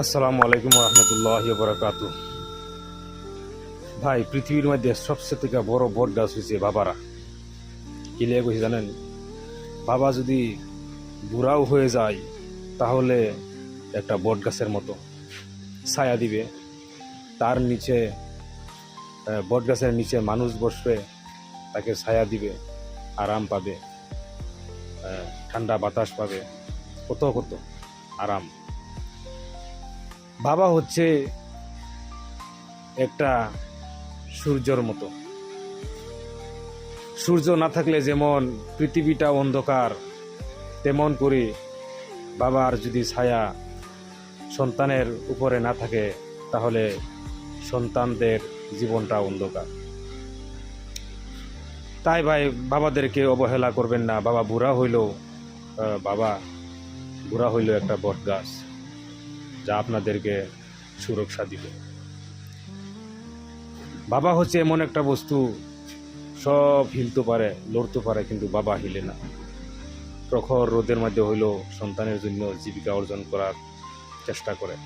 আসসালামু আলাইকুম রহমতুল্লাহ বরকাত ভাই, পৃথিবীর মধ্যে সবচেয়ে থেকে বড় বট গাছ হয়েছে বাবারা। কি লেগে কইছে জানেন? বাবা যদি বুড়াও হয়ে যায়, তাহলে একটা বট গাছের মতো ছায়া দিবে। তার নিচে বট গাছের নিচে মানুষ বসবে, তাকে ছায়া দিবে, আরাম পাবে ঠান্ডা বাতাস পাবে, কত কত আরাম। বাবা হচ্ছে একটা সূর্যর মতো। সূর্য না থাকলে যেমন পৃথিবীটা অন্ধকার তেমন করে বাবার যদি ছায়া সন্তানের উপরে না থাকে তাহলে সন্তানদের জীবনটা অন্ধকার। তাই ভাই বাবাদেরকে অবহেলা করবেন না। বাবা বুড়া হইলেও আহ, বাবা বুড়া হইলেও একটা বট গাছ যা আপনাদেরকে সুরক্ষা দিবে। বাবা হচ্ছে এমন একটা বস্তু, সব হিলতে পারে, লড়তে পারে, কিন্তু বাবা হিলে না। প্রখর রোদের মধ্যে হইলেও সন্তানের জন্য জীবিকা অর্জন করার চেষ্টা করে।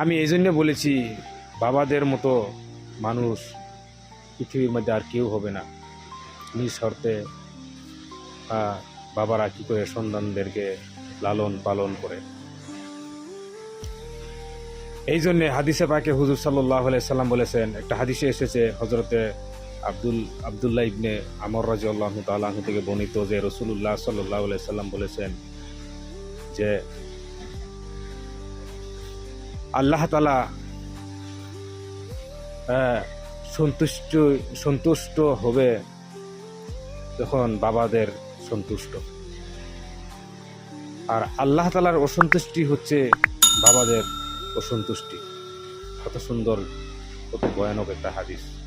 আমি এই জন্য বলেছি, বাবাদের মতো মানুষ পৃথিবীর মধ্যে আর কেউ হবে না। নিজ শর্তে বাবারা কী করে সন্তানদেরকে লালন পালন করে? এই জন্য হাদিসে পাকে হুজুর সাল্লাহ সাল্লাম বলেছেন, একটা হাদিসে এসেছে হজরতে আব্দুল, আবদুল্লাহ ইবনে আমর রাজি আল্লাহ থেকে বর্ণিত যে রসুল্লাহ সাল্লাহ সাল্লাম বলেছেন যে আল্লাহ তালা সন্তুষ্ট সন্তুষ্ট হবে যখন বাবাদের সন্তুষ্ট। আর আল্লাহ তালার অসন্তুষ্টি হচ্ছে বাবাদের অসন্তুষ্টি। কত সুন্দর কত ভয়ানক একটা হাদিস।